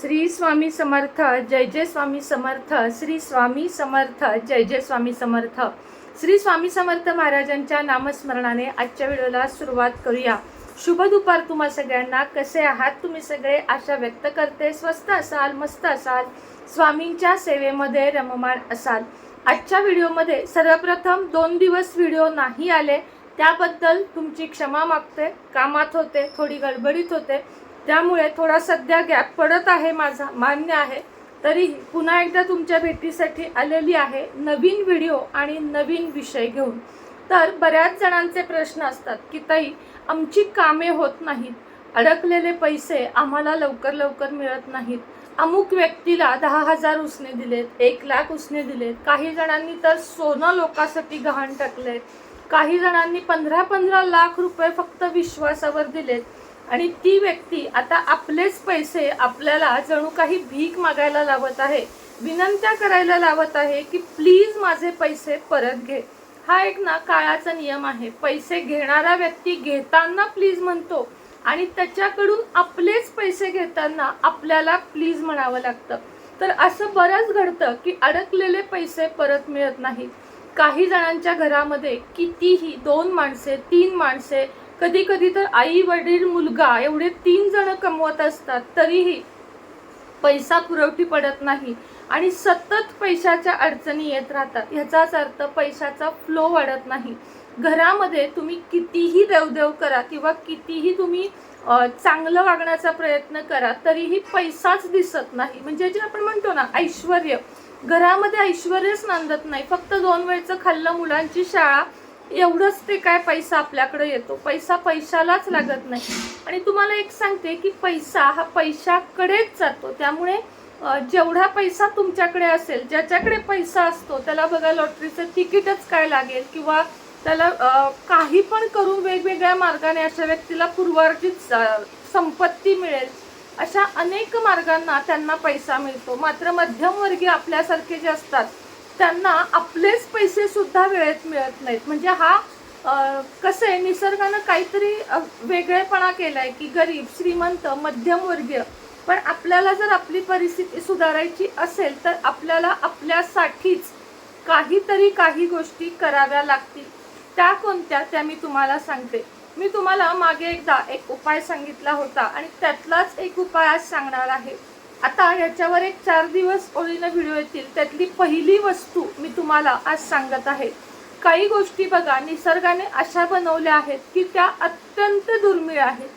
श्री स्वामी समर्थ जय जय स्वामी समर्थ श्री स्वामी समर्थ जय जय स्वामी समर्थ. श्री स्वामी समर्थ महाराजांच्या नामस्मरणाने आजच्या व्हिडिओला सुरुवात करूया. शुभ दुपार तुम्हा सगळ्यांना. कसे आहात तुम्ही सगळे? आशा व्यक्त करते. स्वस्त असाल मस्त असाल. स्वामींच्या सेवेमध्ये रममाण असाल. आजच्या व्हिडिओमध्ये सर्वप्रथम दोन दिवस व्हिडिओ नाही आले. त्याबद्दल तुमची क्षमा मागते. कामात होते थोडी गडबडीत होते. त्यामुळे थोडा सध्या गॅप पडत आहे माझा मान्य आहे. तरी पुन्हा एकदा तुमच्या भेटीसाठी आलेली आहे नवीन व्हिडिओ आणि नवीन विषय घेऊन. तर बऱ्याच जणांचे प्रश्न असतात की ताई आमची कामे होत नाहीत. अडकलेले पैसे आम्हाला लवकर लवकर मिळत नाहीत. अमुक व्यक्तीला दहा हजार उसने दिलेत एक लाख उसने दिलेत. काही जणांनी तर सोनं लोकांसाठी गहाण टाकलेत. काही जणांनी पंधरा पंधरा लाख रुपये फक्त विश्वासावर दिलेत. आणि ती व्यक्ती आता आपलेच पैसे आपल्याला जणू काही भीक मागायला लावत आहे विनंत्या करायला लावत आहे की प्लीज माझे पैसे परत घे. हा एक ना काळाचा नियम आहे. पैसे घेणारा व्यक्ती घेताना प्लीज म्हणतो आणि त्याच्याकडून आपलेच पैसे घेताना आपल्याला प्लीज म्हणावं लागतं. तर असं बरंच घडतं की अडकलेले पैसे परत मिळत नाहीत. काही जणांच्या घरामध्ये कितीही दोन माणसे तीन माणसे कधी कधी तर आई वडील मुलगा एवढे तीन जण कमवत असतात तरीही पैसा पुरवठी पडत नाही आणि सतत पैशाच्या अडचणी येत राहतात. ह्याचाच अर्थ पैशाचा फ्लो वाढत नाही. घरामध्ये तुम्ही कितीही देवदेव करा किंवा कितीही तुम्ही चांगलं वागण्याचा प्रयत्न करा तरीही पैसाच दिसत नाही. म्हणजे जे आपण म्हणतो ना ऐश्वर. घरामध्ये ऐश्वर्यच नांदत नाही. फक्त दोन वेळचं खाल्लं मुलांची शाळा एवढंच ते काय पैसा आपल्याकडे येतो. पैसा पैशालाच लागत नाही. आणि तुम्हाला एक सांगते की पैसा हा पैशाकडेच जातो. त्यामुळे जेवढा पैसा तुमच्याकडे असेल ज्याच्याकडे पैसा असतो त्याला बघा लॉटरीचं तिकीटच काय लागेल किंवा त्याला काही पण करून वेगवेगळ्या मार्गाने अशा व्यक्तीला पूर्वार्जित संपत्ती मिळेल. अशा अनेक मार्गांना त्यांना पैसा मिळतो. मात्र मध्यमवर्गीय आपल्यासारखे जे असतात त्यांना आपलेच पैसे सुद्धा वेळेत मिळत नाहीत. म्हणजे हा कसं आहे निसर्गानं काहीतरी वेगळेपणा वेगळेपणा केलाय की गरीब श्रीमंत मध्यमवर्गीय. पण आपल्याला जर आपली परिस्थिती सुधारायची असेल तर आपल्याला आपल्यासाठीच काहीतरी काही गोष्टी कराव्या लागतील. त्या कोणत्या त्या मी तुम्हाला सांगते. मी तुम्हाला मागे एकदा एक उपाय सांगितला होता आणि त्यातलाच एक उपाय आज सांगणार आहे. आता याच्यावर एक चार दिवस ओळीनं व्हिडिओ येतील. त्यातली पहिली वस्तू मी तुम्हाला आज सांगत आहे. काही गोष्टी बघा निसर्गाने अशा बनवल्या आहेत की त्या अत्यंत दुर्मिळ आहेत.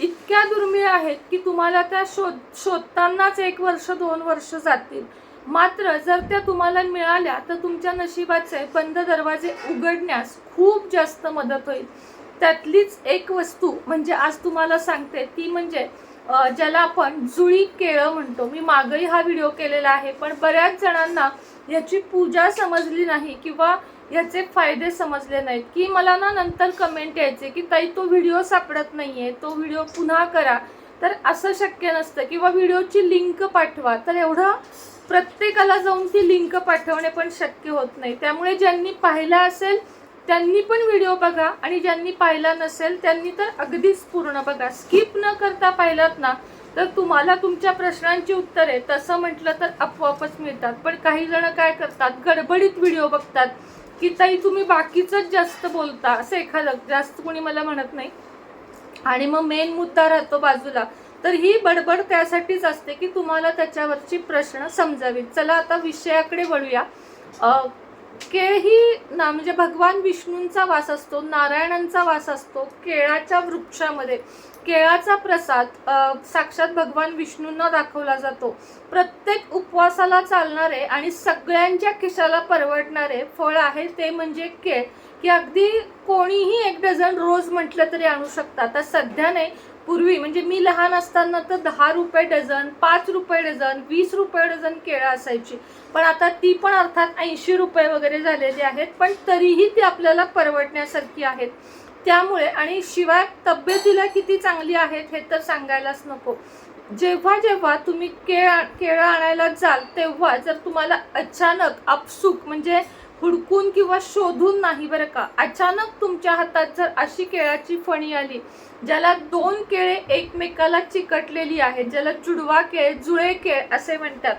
इतक्या दुर्मिळ आहेत की तुम्हाला त्या शोध शोधतानाच एक वर्ष दोन वर्ष जातील. मात्र जर त्या तुम्हाला मिळाल्या तर तुमच्या नशिबाचे बंद दरवाजे उघडण्यास खूप जास्त मदत होईल. त्यातलीच एक वस्तू म्हणजे आज तुम्हाला सांगते ती म्हणजे ज्याला आपण जुळी केळं म्हणतो. मी मागही हा व्हिडिओ केलेला आहे पण बऱ्याच जणांना याची पूजा समजली नाही किंवा याचे फायदे समजले नाहीत. की मला ना नंतर कमेंट यायचे की ताई तो व्हिडिओ सापडत नाही आहे तो व्हिडिओ पुन्हा करा. तर असं शक्य नसतं. किंवा व्हिडिओची लिंक पाठवा. तर एवढं प्रत्येकाला जाऊन ती लिंक पाठवणे पण शक्य होत नाही. त्यामुळे ज्यांनी पाहिला असेल त्यांनी पण व्हिडिओ बघा. आणि ज्यांनी पाहिला नसेल त्यांनी तर अगदीच पूर्ण बघा. स्किप न करता पाहिलात ना तर तुम्हाला तुमच्या प्रश्नांची उत्तरे तसं म्हटलं तर आपोआपच मिळतात. पण काही जण काय करतात? गडबडीत व्हिडिओ बघतात. की ताई तुम्ही बाकीचंच जास्त बोलता. असं एखादं. जास्त कोणी मला म्हणत नाही. आणि मग मेन मुद्दा राहतो बाजूला. तर ही बडबड त्यासाठीच असते की तुम्हाला त्याच्यावरची प्रश्न समजावीत. चला आता विषयाकडे वळूया. अ, केळ ही ना म्हणजे भगवान विष्णूंचा वास असतो नारायणांचा वास असतो केळाच्या वृक्षामध्ये केळाचा प्रसाद साक्षात भगवान विष्णूंना दाखवला जातो. प्रत्येक उपवासाला चालणारे आणि सगळ्यांच्या खिशाला परवडणारे फळ आहे ते म्हणजे केळ. की अगदी कोणीही एक डझन रोज म्हटलं तरी आणू शकतात. तर सध्या नाही पूर्वी म्हणजे मी लहान असताना तर दहा रुपये डझन पाच रुपये डझन वीस रुपये डझन केळं असायची. पण आता ती पण अर्थात ऐंशी रुपये वगैरे झालेली आहेत पण तरीही ती आपल्याला परवडण्यासारखी आहेत. त्यामुळे आणि शिवाय तब्येतीला किती चांगली आहेत हे तर सांगायलाच नको. जेव्हा जेव्हा तुम्ही केळ केळं आणायला जाल तेव्हा जर तुम्हाला अचानक अपसुक म्हणजे हुडकून किंवा शोधून नाही बरं का. अचानक तुमच्या हातात जर अशी केळाची फणी आली ज्याला दोन केळे एकमेकाला चिकटलेली आहेत ज्याला जुडवा केळ जुळे केळ असे म्हणतात.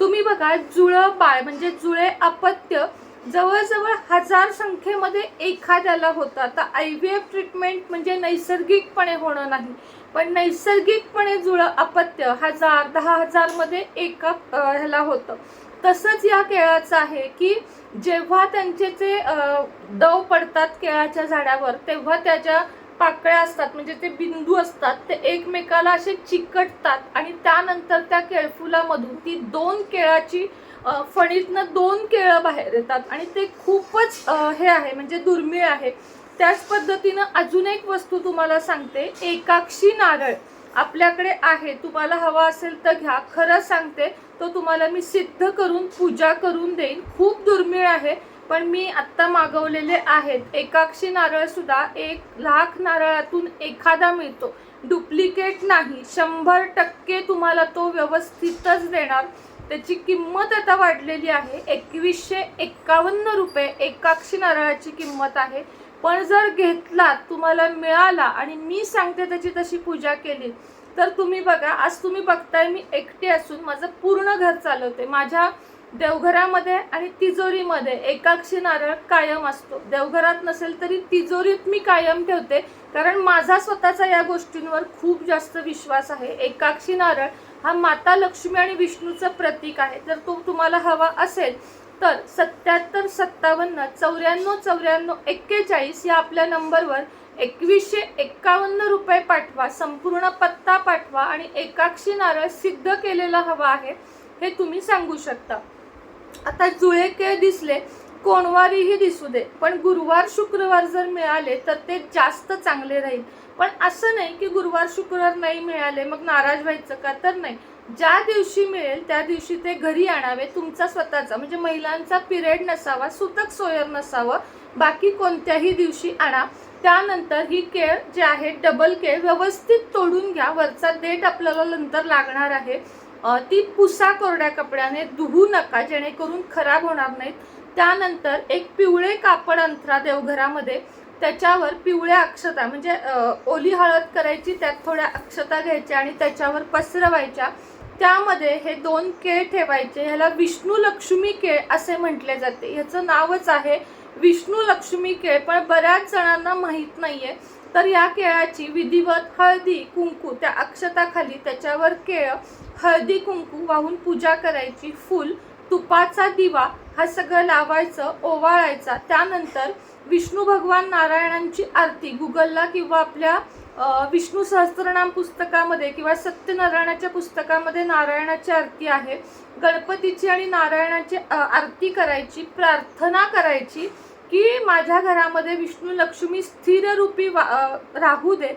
तुम्ही बघा जुळं बाळ म्हणजे जुळे अपत्य जवळजवळ हजार संख्येमध्ये एखाद्याला होतं. आता आय व्ही एफ ट्रीटमेंट म्हणजे नैसर्गिकपणे होणं नाही पण नैसर्गिकपणे जुळं अपत्य हजार दहा हजारमध्ये एका ह्याला होतं. तसंच या केळाचं आहे की जेव्हा त्यांचे जे दव पडतात केळाच्या झाडावर तेव्हा त्याच्या पाकळ्या असतात म्हणजे ते बिंदू असतात ते एकमेकाला असे चिकटतात आणि त्यानंतर त्या केळफुलामधून ती दोन केळाची फणीतनं दोन केळं बाहेर येतात आणि ते खूपच हे आहे म्हणजे दुर्मिळ आहे. त्याच पद्धतीनं अजून एक वस्तू तुम्हाला सांगते एकाक्षी नारळ आपल्याकडे आहे. तुम्हाला हवा असेल तर घ्या. खरं सांगते तो तुम्हाला मी सिद्ध करून पूजा करून देईन. खूप दुर्मिळ आहे पण मी आत्ता मागवलेले आहेत. एकाक्षी नारळ सुद्धा एक लाख नारळातून एखादा मिळतो. डुप्लिकेट नाही शंभर टक्के तुम्हाला तो व्यवस्थितच देणार. त्याची किंमत आता वाढलेली आहे. एकवीसशे एक्कावन्न रुपये एकाक्षी नारळाची किंमत आहे. पण जर घेतला तुम्हाला मिळाला आणि मी सांगते त्याची तशी पूजा केली तर तुम्ही बघा आज तुम्ही बघताय मी एकटी असून माझं पूर्ण घर चालवते. माझ्या देवघरामध्ये आणि तिजोरीमध्ये एकाक्षी नारळ कायम असतो. देवघरात नसेल तरी तिजोरीत मी कायम ठेवते कारण माझा स्वतःचा या गोष्टींवर खूप जास्त विश्वास आहे. एकाक्षी नारळ हा माता लक्ष्मी आणि विष्णूचं प्रतीक आहे. जर तो तुम्हाला हवा असेल तर सत्याहत्तर सत्तावन्न चौऱ्याण्णव चौऱ्याण्णव एक्केचाळीस या आपल्या नंबरवर एकवीसशे एक्कावन्न रुपये पाठवा संपूर्ण पत्ता पाठवा आणि एकाक्षी नारळ सिद्ध केलेला हवा आहे हे तुम्ही सांगू शकता. आता जुळे केळ दिसले कोणवारीही दिसू दे पण गुरुवार शुक्रवार जर मिळाले तर ते जास्त चांगले राहील. पण असं नाही की गुरुवार शुक्रवार नाही मिळाले मग नाराज व्हायचं का? तर नाही. ज्या दिवशी मिळेल त्या दिवशी ते घरी आणावे. तुमचा स्वतःचा. म्हणजे महिलांचा पिरियड नसावा सुतक सोयर नसावं. बाकी कोणत्याही दिवशी आणा. त्यानंतर ही केळ जे आहे डबल केळ व्यवस्थित तोडून घ्या. वरचा देठ आपल्याला नंतर लागणार आहे. ती पुसा कोरड्या कपड्याने धुवू नका जेणेकरून खराब होणार नाहीत. त्यानंतर एक पिवळे कापड अंतरा देवघरामध्ये. त्याच्यावर पिवळ्या अक्षता म्हणजे ओली हळद करायची त्यात थोड्या अक्षता घ्यायच्या आणि त्याच्यावर पसरवायच्या. त्यामध्ये हे दोन केळ ठेवायचे ह्याला विष्णू लक्ष्मी केळ असे म्हटले जाते. ह्याचं नावच आहे विष्णू लक्ष्मी केळ पण बऱ्याच जणांना माहीत नाही आहे तर या केळाची विधिवत हळदी कुंकू त्या अक्षताखाली त्याच्यावर केळ हळदी कुंकू वाहून पूजा करायची. फुल तुपाचा दिवा हा सगळं लावायचं ओवाळायचा. त्यानंतर विष्णू भगवान नारायणांची आरती. गुगलला किंवा आपल्या विष्णू सहस्त्रनाम पुस्तकामध्ये किंवा सत्यनारायणाच्या पुस्तकामध्ये नारायणाची आरती आहे. गणपतीची आणि नारायणाची आरती करायची प्रार्थना करायची की माझ्या घरामध्ये विष्णू लक्ष्मी स्थिर रूपी वा- राहू दे.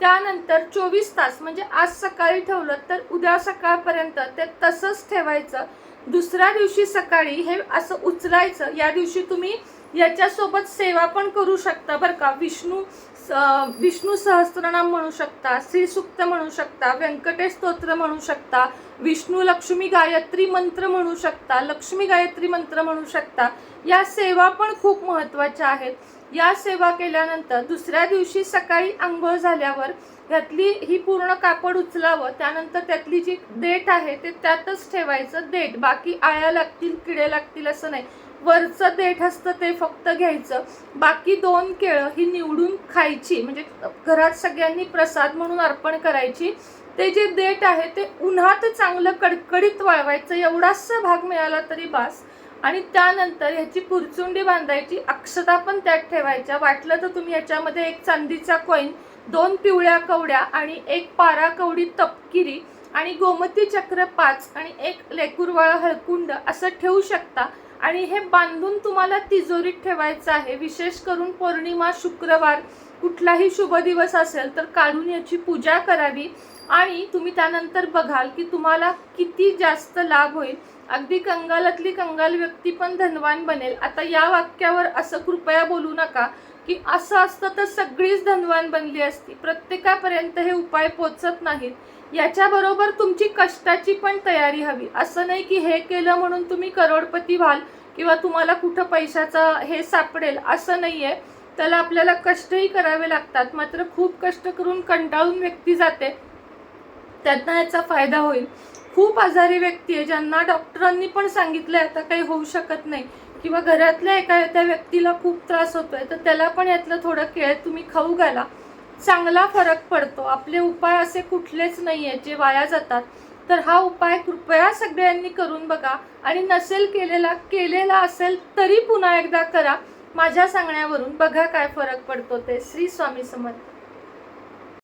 त्यानंतर चोवीस तास म्हणजे आज सकाळी ठेवलं तर उद्या सकाळपर्यंत ते तसंच ठेवायचं. दुसऱ्या दिवशी सकाळी हे असं उचलायचं. या दिवशी तुम्ही याच्यासोबत सेवा पण करू शकता बरं का. विष्णू विष्णू सहस्त्रनाम म्हणू शकता श्रीसुक्त म्हणू शकता व्यंकटेश स्तोत्र म्हणू शकता विष्णू लक्ष्मी गायत्री मंत्र म्हणू शकता लक्ष्मी गायत्री मंत्र म्हणू शकता. या सेवा पण खूप महत्त्वाच्या आहेत. या सेवा केल्यानंतर दुसऱ्या दिवशी सकाळी आंघोळ झाल्यावर यातली ही पूर्ण कापड उचलावं त्यानंतर त्यातली जी देठ आहे ते त्यातच ठेवायचं. देठ बाकी आळ्या लागतील किडे लागतील असं नाही. वरचं देठ असतं ते फक्त घ्यायचं. बाकी दोन केळं ही निवडून खायची. म्हणजे घरात सगळ्यांनी प्रसाद म्हणून अर्पण करायची. ते जे देठ आहे ते उन्हात चांगलं कडकडीत वाळवायचं. एवढासा भाग मिळाला तरी बास. आणि त्यानंतर ह्याची पुरचुंडी बांधायची. अक्षता पण त्यात ठेवायच्या. वाटलं तर तुम्ही याच्यामध्ये एक चांदीचा कॉईन दोन पिवळ्या कवड्या आणि एक पारा कवडी तपकिरी आणि गोमती चक्र पाच आणि एक लेकुरवाळा हळकुंड असं ठेवू शकता. आणि हे बांधून तुम्हाला तिजोरीत ठेवायचं आहे. विशेष करून पौर्णिमा शुक्रवार कुठलाही शुभ दिवस असेल तर काढून याची पूजा करावी. आणि तुम्ही त्यानंतर बघाल की तुम्हाला किती जास्त लाभ होईल. अगदी कंगालातली कंगाल व्यक्ती पण धनवान बनेल. आता या वाक्यावर असं कृपया बोलू नका की असं असतं तर सगळीच धनवान बनली असती. प्रत्येकापर्यंत हे उपाय पोचत नाहीत. याच्याबरोबर तुमची कष्टाची पण तयारी हवी. असं नाही की हे केलं म्हणून तुम्ही करोडपती व्हाल किंवा तुम्हाला कुठं पैशाचं हे सापडेल असं नाही आहे त्याला आपल्याला कष्टही करावे लागतात. मात्र खूप कष्ट करून कंटाळून व्यक्ती जाते. त्यांना याचा फायदा होईल. खूप आजारी व्यक्ती आहे ज्यांना डॉक्टरांनी पण सांगितलं आता काही होऊ शकत नाही. किंवा घरातल्या एका त्या व्यक्तीला खूप त्रास होतोय तर त्याला पण यातलं थोडं केळ तुम्ही खाऊ घाला. चांगला फरक पडतो. आपले उपाय असे कुठलेच नाही आहेत जे वाया जातात. तर हा उपाय कृपया सगळ्यांनी करून बघा आणि नसेल केलेला केलेला असेल तरी पुन्हा एकदा करा. माझ्या सांगण्यावरून बघा काय फरक पडतो ते. श्री स्वामी समर्थ.